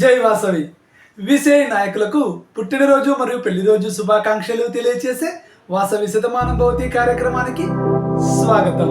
జై వాసవి. విసిఐ నాయకులకు పుట్టినరోజు మరియు పెళ్ళి రోజు శుభాకాంక్షలు తెలియజేసే వాసవి శతమానం భవతి కార్యక్రమానికి స్వాగతం.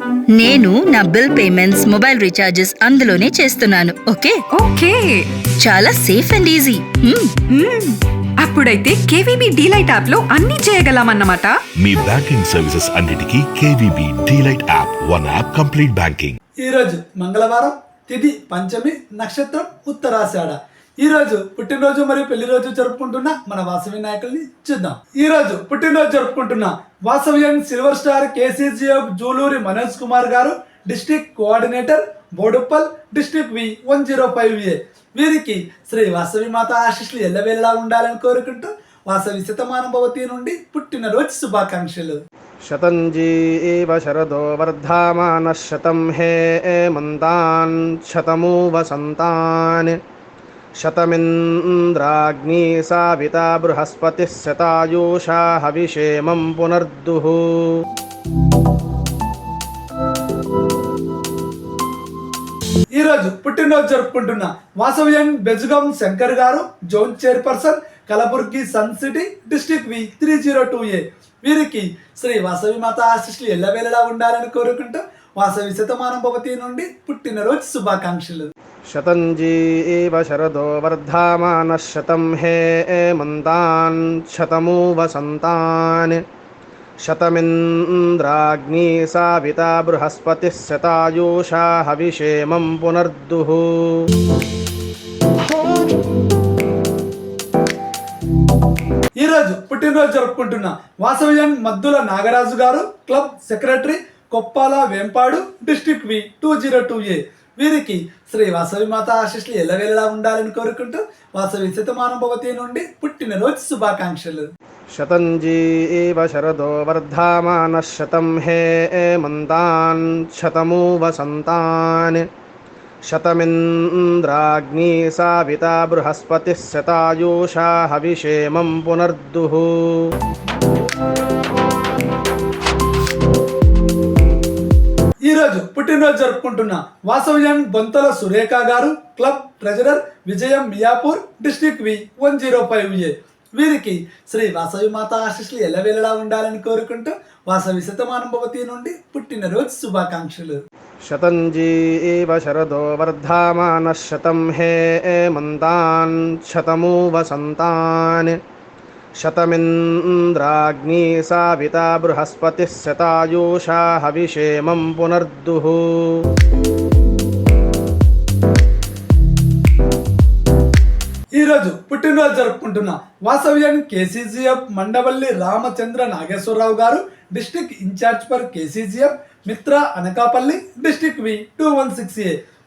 నేను నా బిల్ పేమెంట్స్ మొబైల్ రీఛార్జెస్ అందులోనే చేస్తున్నాను. ఓకే? ఓకే. చాలా సేఫ్ అండ్ ఈజీ. అప్పుడైతే కేవీబీ డీలైట్ యాప్లో అన్ని చేయగలమన్నమాట. మీ బ్యాంకింగ్ సర్వీసెస్ అన్నిటికీ KVB delight app one app complete banking. ఈరోజు మంగళవారం తిథి పంచమి నక్షత్రం ఉత్తరాషాఢ. ఈ రోజు పుట్టినరోజు మరియు పెళ్ళి రోజు జరుపుకుంటున్న మన వాసవి నాయకుల్ని చూద్దాం. ఈ రోజు పుట్టినరోజు జరుపుకుంటున్న Vasavyam silver star KCGF Juluri Manoj Kumar garu district coordinator Boduppal district V one zero five A. వీరికి శ్రీ వాసవి మాత ఆశిష్లు ఎల్లవెల్లా ఉండాలని కోరుకుంటూ వాసవి శతమానుభవతి నుండి పుట్టినరోజు శుభాకాంక్షలు. శతంజీ శరదో వర్ధమాన శతం హే మంతాన్ శతమూ వసంతాన్ शतमिन्द्राग्नी साविता बृहस्पतिः शतायुषा हविषेमं पुनर्दुः ఈ రోజు పుట్టినరోజు జరుపుకుంటున్న Vasavyan Bejugam Shankar garu zone chairperson Kalaburagi sun city district V three zero two A వీరికి శ్రీ వాసవి మాత ఆశీస్సులు ఎల్లవేళలా ఉండాలని కోరుకుంటూ వాసవి శతమానం భవతి నుండి పుట్టినరోజు శుభాకాంక్షలు. శతంజీ శరదో వర్ధమాన శతం హే మంతాన్ శతమూ వసంతాన్ శతమింద్రాగ్ని సావిత బృహస్పతి శతాయూషా హవిషేమం పునర్దుః. ఈరోజు పుట్టినరోజు జరుపుకుంటున్న Vasavyam Maddula Nagaraju garu club secretary Koppala Vempadu district V two zero two A. వీరికి శ్రీ వాసవి మాత ఆశిష్లు ఎల్లవేళలా ఉండాలని కోరుకుంటూ వాసవి శతమానుభవతి నుండి పుట్టినరోజు శుభాకాంక్షలు. శతంజీ శరదో వర్ధమాన శతం హే మంతాన్ శతము వసంతాన్ శతమింద్రాగ్ని సావిత బృహస్పతి శతాయూషా హవిషేమం పునర్దుః. ఈరోజు పుట్టినరోజు జరుపుకుంటున్న వాసవ్యం Bonthala Surekha garu club treasurer Vijayam Miyapur district V one zero five A. వీరికి శ్రీ వాసవి మాత ఆశీస్సులు ఎల్లవేళలా ఉండాలని కోరుకుంటూ వాసవి శతమానుభవతి నుండి పుట్టినరోజు శుభాకాంక్షలు. శతంజీ శరదో వర్ధమాన శతం హే మంతాన్ శతమూ వసంతాన్ शतमिन्द्राग्नी साविता बृहस्पतिः शतायुषा हविषेमं पुनर्दुः ఈ రోజు పుట్టినరోజు జరుపుకుంటున్న Vasavyan KCGF Mandavalli Ramachandra Nageswara Rao garu district incharge for KCGF Mitra Anakapalli district V two one six A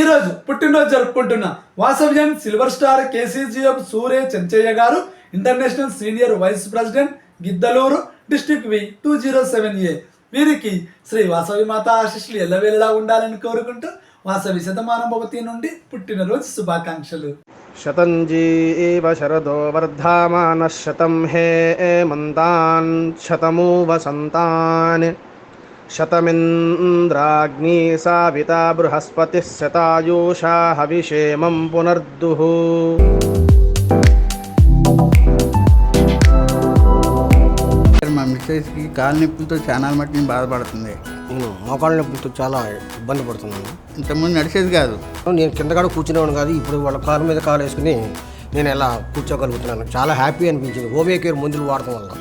ఈరోజు పుట్టినరోజు జరుపుకుంటున్న Vasavyam silver star KCGM Surya Chenchaiah garu international senior vice president Giddalur district V two zero seven A. వీరికి శ్రీ వాసవి మాత ఆశిష్లు ఎల్లవేళ్ళలా ఉండాలని కోరుకుంటూ వాసవి శతమానం భవతి నుండి పుట్టినరోజు శుభాకాంక్షలు. శతంజీ శరదో వర్ధామాన శతం హే మంతాన్ శతమూ వసంతాన్ शतमिन्द्राग्नी साविता बृहस्पतिः शतायुषा हविषेमं पुनर्दुः మా మిస్సెస్కి కాలు నొప్పులతో చాలా మట్టి నేను బాధపడుతుంది నేను మోకాళ్ళ నొప్పులతో చాలా ఇబ్బంది పడుతున్నాను ఇంతకుముందు నడిచేది కాదు నేను కింద కాడ కూర్చునేవాడు కాదు ఇప్పుడు వాళ్ళ కాలు మీద కాలు వేసుకుని నేను ఎలా కూర్చోగలుగుతున్నాను చాలా హ్యాపీ అనిపించింది హోమియో కేర్ మందులు వాడటం వల్ల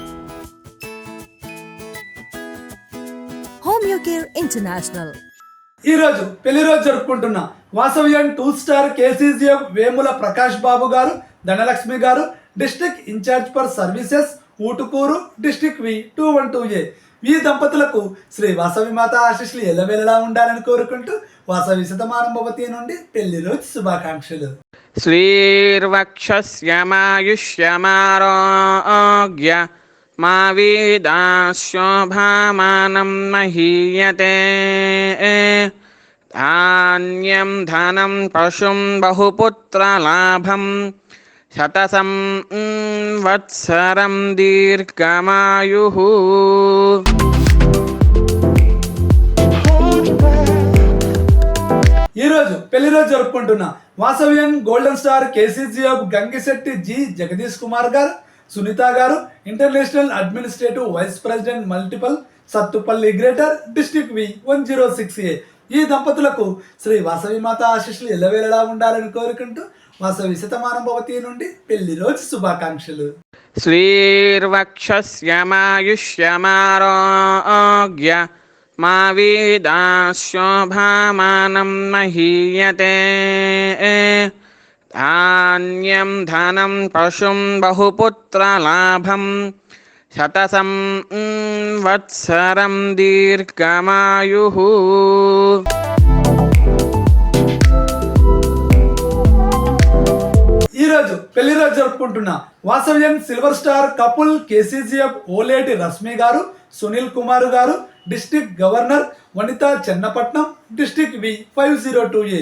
Care international. ఈ రోజు పెళ్ళి రోజు జరుపుకుంటున్న Vasavyan two star KCGF Vemula Prakash Babu garu Dhanalakshmi garu district in-charge for services Utukuru district V two one two A. ఈ దంపతులకు శ్రీ వాసవి మాత ఆశీస్సులు ఎల్లవేళలా ఉండాలని కోరుకుంటూ వాసవి శతమారంభవతి నుండి పెళ్ళి రోజు శుభాకాంక్షలు. శ్రీర్వక్ష శ్యమాయుష్యమారోగ్య మా వేదాశోభామానం మహీయతే ధాన్యం ధనం పశుం బహుపుత్రలాభం శతసం వత్సరం దీర్ఘమాయు ఈరోజు పెళ్ళి రోజు జరుపుకుంటున్న Vasavyan golden star KCGF Gangisetti G Jagadish Kumar garu Sunitha garu international administrative vice president multiple Sathupalli greater district V one zero six A. ఈ దంపతులకు శ్రీ వాసవి మాత ఆశీస్సులు ఎల్లవేళలా ఉండాలని కోరుకుంటూ వాసవి శతమానుభవతి నుండి పెళ్ళి రోజు శుభాకాంక్షలు. శ్రీర్వక్షమాయుష్యమారోగ్య మా వీదాశోభామానం మహీయతే. ధాన్యం ధనం పశుం బహుపుత్రలాభం శతసం వత్సరం దీర్ఘమాయు ఈరోజు పెళ్ళి రోజు జరుపుకుంటున్న Vasavyam silver star couple KCGF Oleti Rashmi garu Sunil Kumar garu district governor Vanitha Chennapatnam district V five zero two A.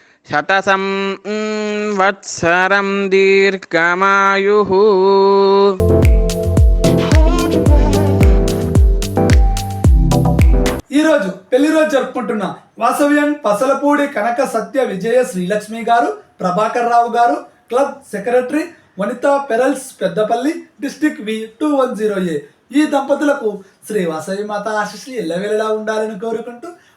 శతసం వత్సరం దీర్ఘమాయు ఈరోజు పెళ్ళి రోజు జరుపుకుంటున్న వాసవ్యన్ పసలపూడి కనక సత్య విజయ Srilakshmi garu Prabhakar Rao garu club secretary Vanitha pearls Peddapalli district V two one zero A. ఈ దంపతులకు శ్రీ వాసవి మాత ఆశిస్సులు ఎల్లవేళలా ఉండాలని కోరుకుంటూ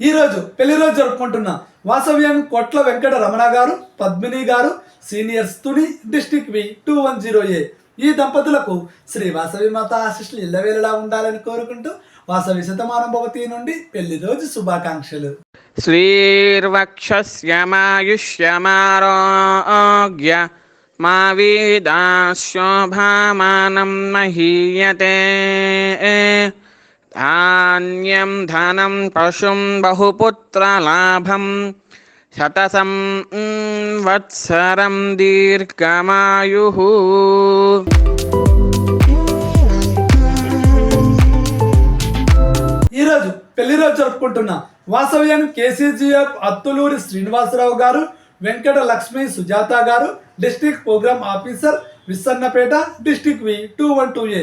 ఈరోజు పెళ్ళి రోజు జరుపుకుంటున్న వాసవ్యం కొట్ల Venkata Ramana garu Padmini garu senior Tuni district V two one zero A. ఈ దంపతులకు శ్రీ వాసవి మాత ఆశిష్లు ఇల్లవేలలా ఉండాలని కోరుకుంటూ వాసవి శతమానం భవతి నుండి పెళ్ళి రోజు శుభాకాంక్షలు. శ్రీర్వక్షమాయుష్యమారోగ్య మా వీదాశోభామానం మహీయతే. ధాన్యం ధనం పశుం బహుపుత్రలాభం శతసం వత్సరం దీర్ఘమాయు ఈరోజు పెళ్ళి రోజు జరుపుకుంటున్న వాసవ్యం కేసీజీఎఫ్ అత్తులూరి శ్రీనివాసరావు గారు Venkata Lakshmi Sujatha garu district programme officer Vissannapeta district V two one two A.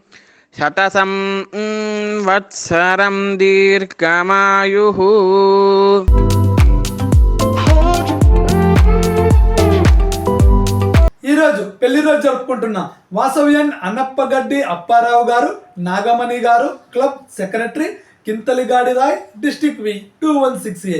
శతసం వత్సరం దీర్ఘమాయు. ఈరోజు పెళ్ళి రోజు జరుపుకుంటున్న వాసవ్యన్ అన్నప్పగడ్డి అప్పారావు గారు నాగమణి గారు club secretary కింతలిగాడి Roy district V two one six A.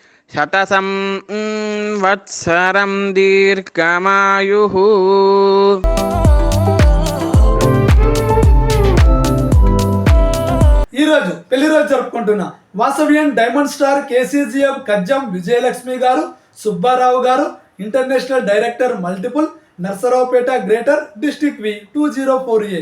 శతసం వత్సరం దీర్ఘమాయు. ఈరోజు పెళ్ళి రోజు జరుపుకుంటున్న Vasavyan diamond star KCGM Kajjam Vijayalakshmi garu Subbarao garu international director multiple Narasaraopet greater district V two zero four A.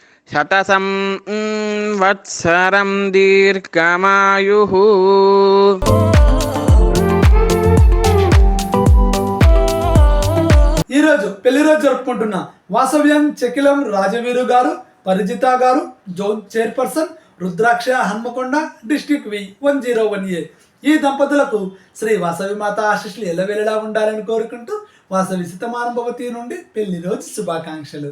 శతసం వత్సరం దీర్ఘమాయు. ఈరోజు పెళ్ళి రోజు జరుపుకుంటున్న వాసవ్యం Chekilam Rajaveeru garu Parijitha garu zone chairperson Rudraksha Hanamkonda district V one zero one A. ఈ దంపతులకు శ్రీ వాసవి మాత ఆశీస్సులు వెళ్ళేలా ఉండాలని కోరుకుంటూ వాసవి సితమానుభవతి నుండి పెళ్ళి రోజు శుభాకాంక్షలు.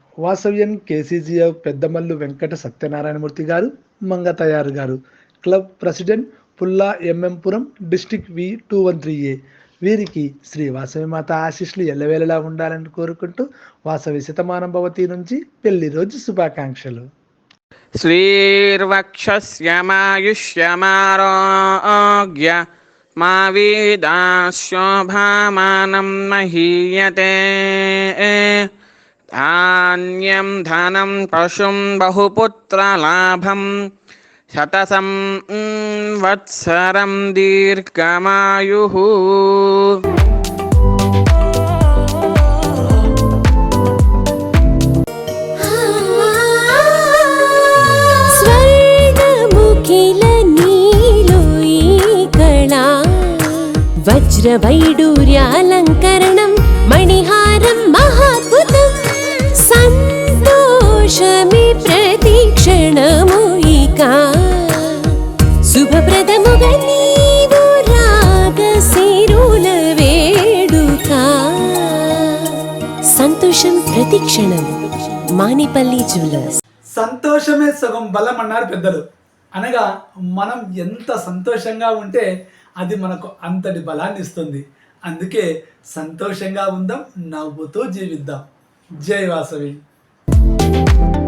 Vasavyan KCGF Peddamallu Venkata Satyanarayanamurthy garu Mangatayaru garu. Club president Pulla MMPuram district V two one three A. వీరికి శ్రీ వాసవి మాత ఆశీస్సులు ఎల్లవేళలా ఉండాలని కోరుకుంటూ వాసవి శతమానం భవతి నుంచి పెళ్ళి రోజు శుభాకాంక్షలు. శ్రీర్వక్షమాయుష్యమారోగ్య మా వీదాశోభామానం మహీయతే. ధాన్యం ధనం పశుం బహుపుత్రలాభం శతసం వత్సరం దీర్ఘమాయు వజ్రవైడూర్యాలంకరణం క్షమి ప్రతి క్షణము ఇక. శుభప్రదముగా నీవు రాగ సిరుల వేడుక. సంతోషం ప్రతి క్షణం. మానిపల్లి జ్యువెలర్స్. సంతోషమే సగం బలం అన్నారు పెద్దలు. అనగా మనం ఎంత సంతోషంగా ఉంటే అది మనకు అంతటి బలాన్ని ఇస్తుంది. అందుకే సంతోషంగా ఉందాం నవ్వుతూ జీవిద్దాం. జై వాసవి. thank you